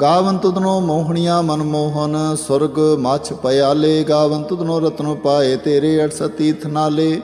ਗਾਵਨ ਤੁਧਨੋ ਮੋਹਣੀਆਂ ਮਨਮੋਹਨ ਸੁਰਗ ਮਛ ਪਿਆਲੇ ਗਾਵਨ ਤੁਧਨੋ ਰਤਨੋ ਪਾਏ ਤੇਰੇ ਅਠ ਤੀਰਥ ਨਾਲੇ।